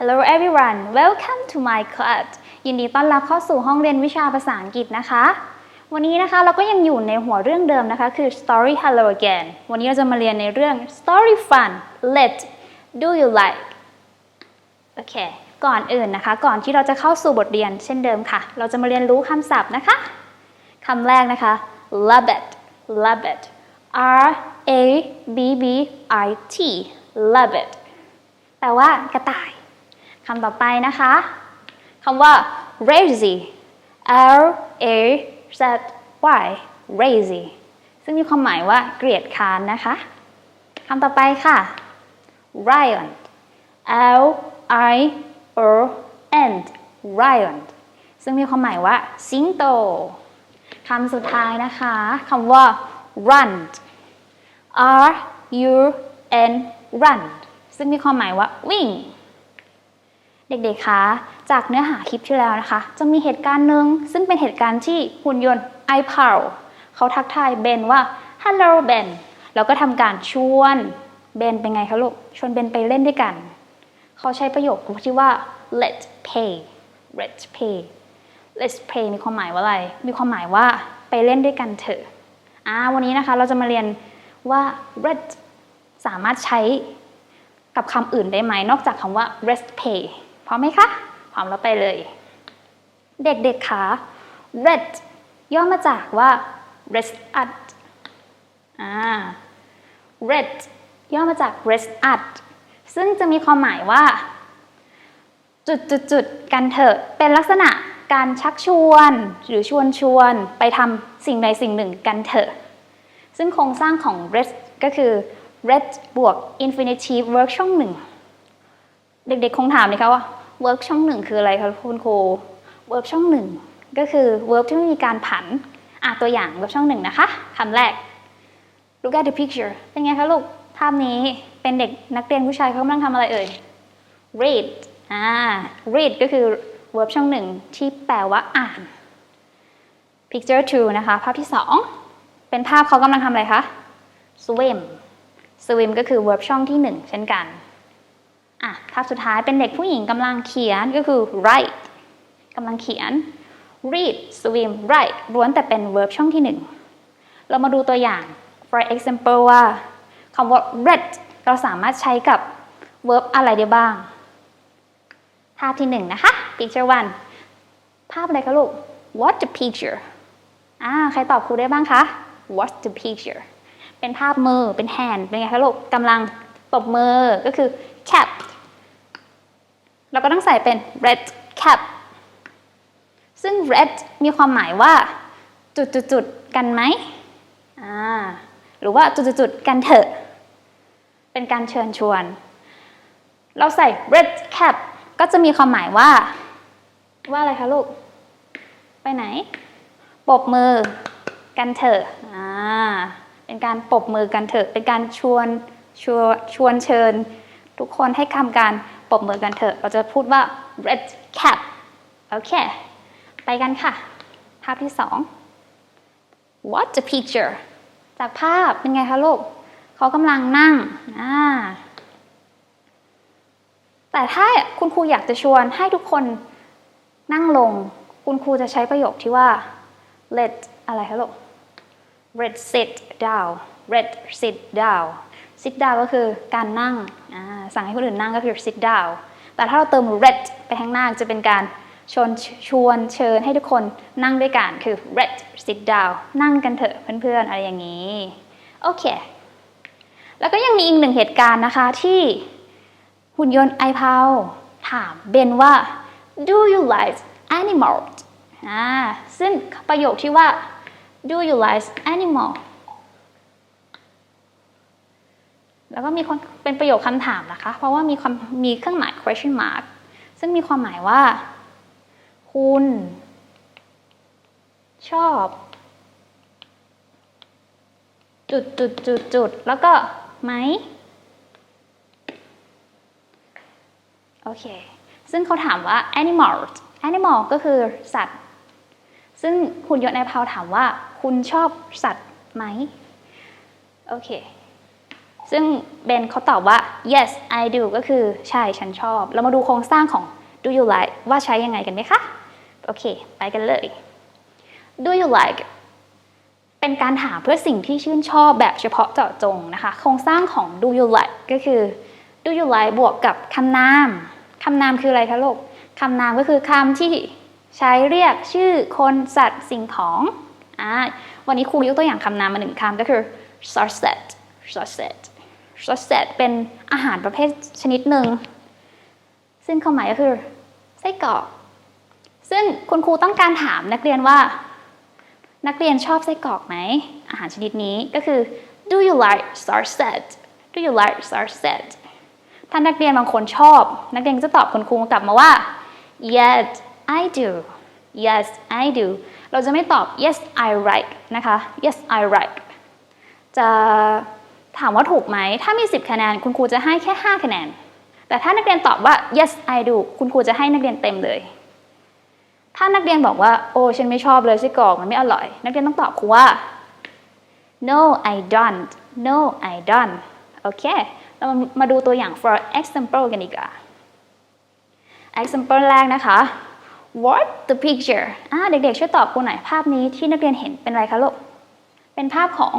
Hello everyone welcome to my class ยินดีต้อนรับเข้าสู่ห้องเรียนวิชาภาษาอังกฤษนะคะ วันนี้นะคะเราก็ยังอยู่ในหัวเรื่องเดิมนะคะ คือ story hello again วันนี้เราจะมาเรียนในเรื่อง story fun let do you like โอเค ก่อนอื่นนะคะ ก่อนที่เราจะเข้าสู่บทเรียนเช่นเดิมค่ะ เราจะมาเรียนรู้คำศัพท์นะคะคำแรกนะคะ love it love it R A B B I T love it แปลว่ากระต่าย คำต่อไปนะคะคำว่า lazy L A Z Y lazy ซึ่งมีความหมายว่าเกลียดค้านนะคะคำต่อไปค่ะ lion L I O N lion ซึ่งมีความหมายว่าสิงโตคำสุดท้ายนะคะคำว่า run R U N run ซึ่งมีความหมายว่าวิ่ง เด็กๆ คะ จากเนื้อหาคลิปที่แล้วนะคะ จะมีเหตุการณ์หนึ่งซึ่งเป็นเหตุการณ์ที่หุ่นยนต์ iPow เขาทักทายเบนว่า Hello Ben แล้วก็ทำการชวนเบนเป็นไงคะลูก ชวนเบนไปเล่นด้วยกัน เขาใช้ประโยคที่ว่า let's play let's play let's play มีความหมายว่าอะไร มีความหมายว่าไปเล่นด้วยกันเถอะอ่าวันนี้นะคะเราจะมาเรียนว่า let สามารถใช้กับคำอื่นได้ไหมนอกจากคำว่า rest pay พร้อมไหมคะ พร้อมแล้วไปเลย เด็กๆคะ rest ย่อมาจากว่า rest at อ่า rest ย่อมาจาก rest at ซึ่งจะมีความหมายว่า จุดจุดจุดๆๆกันเถอะเป็นลักษณะการชักชวนหรือชวนชวนไปทำสิ่งใดสิ่งหนึ่งกันเถอะ ซึ่งโครงสร้างของ rest ก็คือ rest บวก infinitive verb ช่องหนึ่ง เด็กๆคงถามนะคะว่า verb ช่องหนึ่งคืออะไรคะคุณครู verb ช่องหนึ่งก็คือ verb ที่ไม่มีการผันอะตัวอย่าง verb ช่องหนึ่งนะคะคำแรก look at the picture เป็นไงคะลูกภาพนี้เป็นเด็กนักเรียนผู้ชายเขากำลังทำอะไรเอ่ย read อ่า read ก็คือ verb ช่องหนึ่งที่แปลว่าอ่าน picture two นะคะ ภาพที่สองเป็นภาพเขากำลังทำอะไรคะ swim swim ก็คือ verb ช่องที่หนึ่งเช่นกัน อะภาพสุดท้ายเป็นเด็กผู้หญิงกำลังเขียนก็คือ write กำลังเขียน read swim write ล้วนแต่เป็น verb ช่องที่หนึ่งเรามาดูตัวอย่าง for example ว่าคำว่า read เราสามารถใช้กับ verb อะไรได้บ้าง ภาพที่หนึ่งนะคะ picture one ภาพอะไรคะลูก what the picture อ่าใครตอบครูได้บ้างคะ what the picture เป็นภาพมือเป็น hand เป็นไงคะลูกกำลังตบมือก็คือ cap เราก็ต้องใส่เป็น red cap ซึ่ง red มีความหมายว่า จุดๆๆกันไหมอ่าหรือว่าจุดๆๆกันเถอะ เป็นการเชิญชวน เราใส่ red cap ก็จะมีความหมายว่า ว่าอะไรคะลูก ไปไหนปบมือกันเถอะอ่าเป็นการปรบมือกันเถอะ เป็นการชวนชวนชวนเชิญ ทุกคนให้ทำการ บมือกันเถอะ เราจะพูดว่า red cap โอเค ไปกันค่ะ ภาพที่สอง what the picture จากภาพเป็นไงคะลูกเขากำลังนั่งอ่าแต่ถ้าคุณครูอยากจะชวนให้ทุกคนนั่งลง คุณครูจะใช้ประโยคที่ว่า let อะไรคะลูก let sit down let sit down sit down ก็คือการนั่งสั่งให้คนอื่นนั่งก็คือ sit down แต่ถ้าเราเติม let ไปข้างหน้าจะเป็นการชวนชวนเชิญให้ทุกคนนั่งด้วยกันคือ let sit down นั่งกันเถอะเพื่อนๆ อะไรอย่างนี้ โอเค แล้วก็ยังมีอีกหนึ่งเหตุการณ์นะคะที่หุ่นยนต์ไอพาวถามเบนว่า do you like animals อ่าซึ่งประโยคที่ว่า do you like animals แล้วก็มีความเป็นประโยคคำถามนะคะ เพราะว่ามีความมีเครื่องหมาย question mark ซึ่งมีความหมายว่า คุณ ชอบ จุดจุดจุดจุดแล้วก็ไหมโอเค ซึ่งเขาถามว่า animal animal ก็คือสัตว์ ซึ่งหุ่นยนต์ไอพาวถามว่า คุณชอบสัตว์ไหม โอเค ซึ่งเบนเขาตอบว่า yes I do ก็คือใช่ฉันชอบ เรามาดูโครงสร้างของ do you like ว่าใช้ยังไงกันไหมคะ โอเค ไปกันเลย do you like เป็นการถามเพื่อสิ่งที่ชื่นชอบแบบเฉพาะเจาะจงนะคะ โครงสร้างของ do you like ก็คือ do you like บวกกับคำนามคำนามคืออะไรคะลูกคำนามก็คือคำที่ใช้เรียกชื่อคนสัตว์สิ่งของอ่าวันนี้ครูยกตัวอย่างคำนามมาหนึ่งคำก็คือ sausage sausage sausage เป็นอาหารประเภทชนิดหนึ่ง ซึ่งความหมายก็คือไส้กรอก ซึ่งคุณครูต้องการถามนักเรียนว่า นักเรียนชอบไส้กรอกไหม อาหารชนิดนี้ก็คือ do you like sausage do you like sausage ถ้านักเรียนบางคนชอบ นักเรียนจะตอบคุณครูกลับมาว่า yes I do yes I do เราจะไม่ตอบ yes I like นะคะ yes I like จะ ถามว่าถูกไหม ถ้ามี 10 คะแนน คุณครูจะให้แค่ 5 คะแนน แต่ถ้านักเรียนตอบว่า yes I do คุณครูจะให้นักเรียนเต็มเลย ถ้านักเรียนบอกว่า โอ้ ฉันไม่ชอบเลยไส้กรอกมันไม่อร่อย นักเรียนต้องตอบครูว่า no I don't no I don't โอเค เรามามาดูตัวอย่าง for example กันดีกว่า example แรกนะคะ what the picture อ่าเด็กๆ ช่วยตอบครูหน่อยภาพนี้ที่นักเรียนเห็นเป็นอะไรคะลูก เป็นภาพของ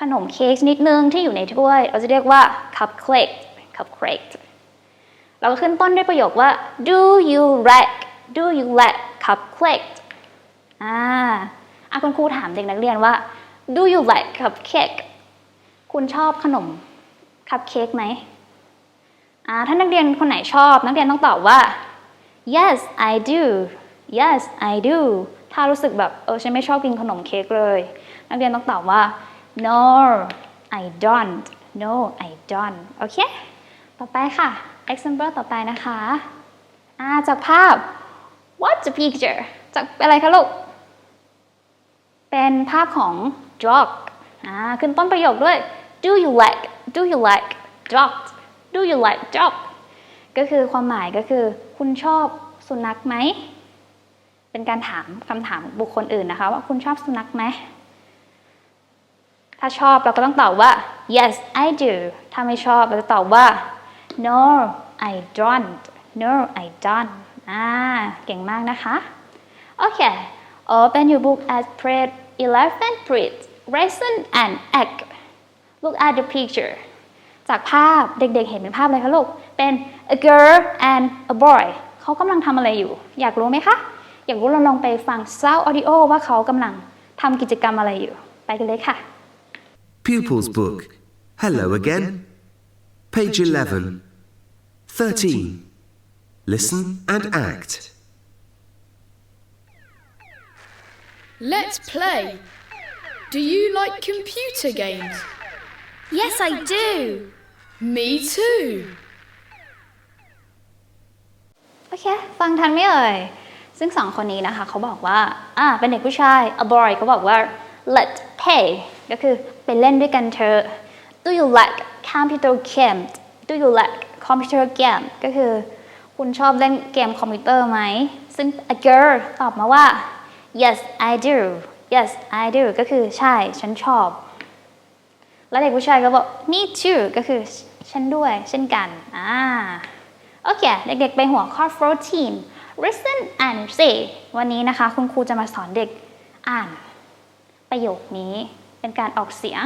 ขนมเค้กนิดนึงที่อยู่ในถ้วย เราจะเรียกว่า cupcake cupcake เราก็ขึ้นต้นด้วยประโยคว่า do you like do you like cupcake อ่าอะคุณครูถามเด็กนักเรียนว่า do you like cupcake คุณชอบขนมคัพเค้กไหมอ่าถ้านักเรียนคนไหนชอบ นักเรียนต้องตอบว่า yes I do yes I do ถ้ารู้สึกแบบเออฉันไม่ชอบกินขนมเค้กเลย นักเรียนต้องตอบว่า no I don't no I don't โอเค ต่อไปค่ะ example ต่อไปนะคะอ่าจากภาพ what's the picture จากอะไรคะลูก เป็นภาพของ dog อ่าขึ้นต้นประโยคด้วย do you like do you like dog do you like dog ก็คือความหมายก็คือ คุณชอบสุนัขไหม เป็นการถามคำถามบุคคลอื่นนะคะ ว่าคุณชอบสุนัขไหม ถ้าชอบเราก็ต้องตอบว่า yes I do ถ้าไม่ชอบเราจะตอบว่า no I don't no I don't อ่าเก่งมากนะคะ โอเค open your book at page 11 please listen and act look at the picture จากภาพเด็กๆ เห็นเป็นภาพอะไรคะลูก เป็น a girl and a boy เขากำลังทำอะไรอยู่ อยากรู้ไหมคะ อยากรู้เราลองไปฟัง sound audio ว่าเขากำลังทำกิจกรรมอะไรอยู่ ไปกันเลยค่ะ Pupils Book. Hello again. Page 11. 13. Listen and act. Let's play. Do you like computer games? Yes, I do. Me too. โอเค ฟังทันไหมเอ่ย ซึ่งสองคนนี้นะคะ เขาบอกว่า อ่า เป็นเด็กผู้ชาย a boy เขาบอกว่า let's play ก็คือไปเล่นด้วยกันเธอะ do you like computer games do you like computer game ก็คือ คุณชอบเล่นเกมคอมพิวเตอร์ไหม ซึ่ง a girl ตอบมาว่า yes I do yes I do ก็คือใช่ฉันชอบ แล้วเด็กผู้ชายก็บอก me too ก็คือฉันด้วยเช่นกัน อ่า โอเค เด็กๆ ไปหัวข้อ 14 listen and say วันนี้นะคะ คุณครูจะมาสอนเด็กอ่านประโยคนี้ เป็นการออกเสียง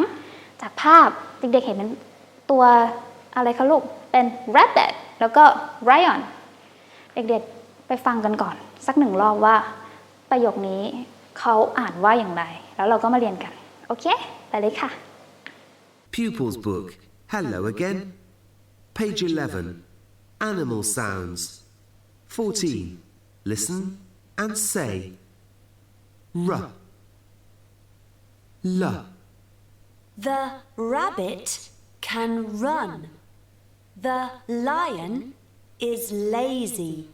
จากภาพเด็กๆเห็นเป็นตัวอะไรคะลูก เป็น rabbit แล้วก็ lion เด็กๆไปฟังกันก่อน สักหนึ่งรอบว่า ประโยคนี้เขาอ่านว่าอย่างไร แล้วเราก็มาเรียนกัน โอเค ไปเลยค่ะ Pupils Book. Hello again. Page 11. Animal sounds. 14. Listen and say. R. L. The rabbit can run. The lion is lazy.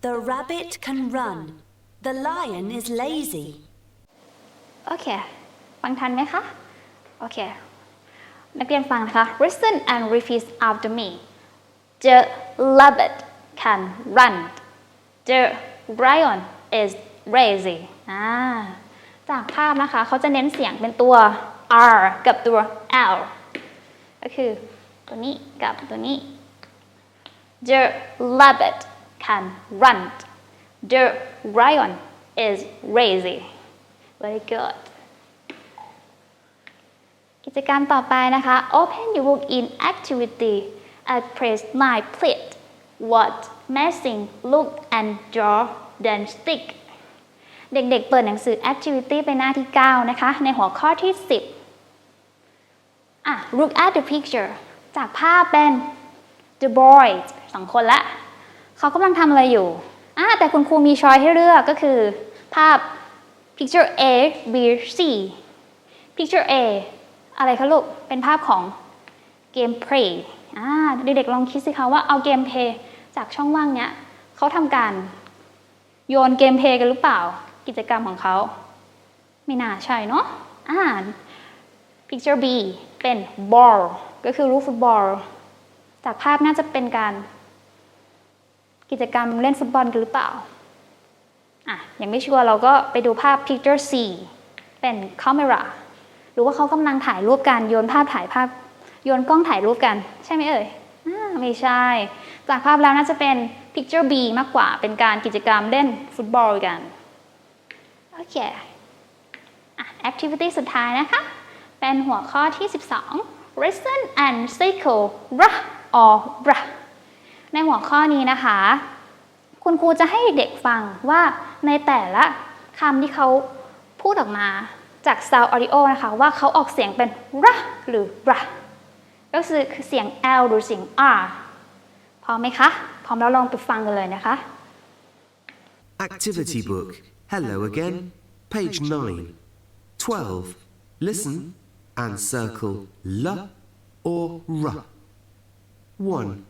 The rabbit can run. The lion is lazy. โอเค ฟังทันไหมคะ โอเค นักเรียนฟังนะคะ listen and repeat after me the rabbit can run the lion is lazy อ่า จากภาพนะคะเขาจะเน้นเสียงเป็นตัว R กับตัว L ก็คือตัวนี้กับตัวนี้ The rabbit can run The lion is lazy very good กิจกรรมต่อไปนะคะ Open your book in activity at press 9 please what missing look and draw then stick เด็กๆ เปิดหนังสือ activity ไปหน้าที่ 9 นะคะ ในหัวข้อที่ 10อะ look at the picture จากภาพเป็น the boys สองคนละ เขากำลังทำอะไรอยู่อะแต่คุณครูมีช้อยให้เลือกก็คือ ภาพ picture A B C picture A อะไรคะลูก เป็นภาพของเกมเพลย์อ่าเด็กๆลองคิดสิคะว่าเอาเกมเพลย์จากช่องว่างเนี้ยเขาทำการโยนเกมเพลย์กันหรือเปล่า กิจกรรมของเขาไม่น่าใช่เนาะอ่า picture B เป็น ball ก็คือลูกฟุตบอล จากภาพน่าจะเป็นการ กิจกรรมเล่นฟุตบอลกันหรือเปล่า อะ ยังไม่ชัวร์เราก็ไปดูภาพ picture C เป็น camera หรือว่าเขากำลังถ่ายรูปกันโยนภาพถ่ายภาพ โยนกล้องถ่ายรูปกัน ใช่ไหมเอ่ยอ่าไม่ใช่ จากภาพแล้วน่าจะเป็น picture B มากกว่า เป็นการกิจกรรมเล่นฟุตบอลกัน โอเคอะ activity สุดท้ายนะคะ เป็นหัวข้อที่ 12 listen and circle r or r ในหัวข้อนี้นะคะ คุณครูจะให้เด็กฟังว่าในแต่ละคำที่เขาพูดออกมาจาก sound audio นะคะ ว่าเขาออกเสียงเป็น r หรือ r ก็คือเสียง L หรือเสียง R พร้อมไหมคะ พร้อมแล้วลองไปฟังกันเลยนะคะ Activity book. Hello again. Page 9. 12. Listen and circle L or R. 1.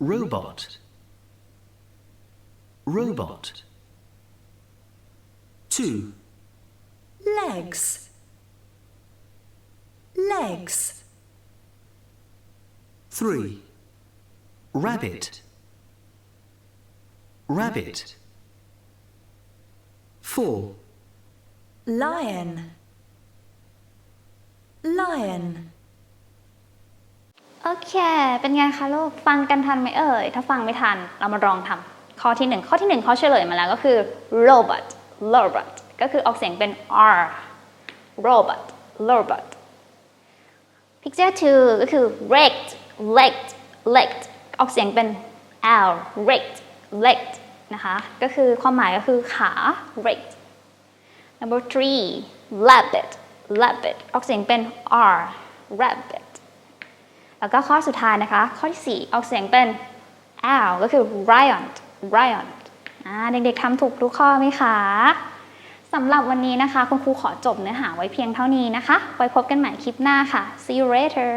Robot. Robot. 2. Legs. Legs. 3. Rabbit. Rabbit. 4. Lion. Lion. โอเค เป็นไงคะลูก ฟังกันทันไหมเอ่ย ถ้าฟังไม่ทัน เรามาลองทำข้อที่หนึ่งข้อที่หนึ่งเขาเฉลยมาแล้วก็คือ robot robot ก็คือออกเสียงเป็น r robot robot picture two ก็คือ rect legged legged ออกเสียงเป็น l rect legged นะคะ ก็คือความหมายก็คือขา rect number three rabbit rabbit ออกเสียงเป็น r rabbit แล้วก็ข้อสุดท้ายนะคะ ข้อที่ 4 ออกเสียงเป็น l ก็คือ lion lion เด็กๆทำถูกทุกข้อไหมคะสำหรับวันนี้นะคะ คุณครูขอจบเนื้อหาไว้เพียงเท่านี้นะคะ ไว้พบกันใหม่คลิปหน้าค่ะ see you later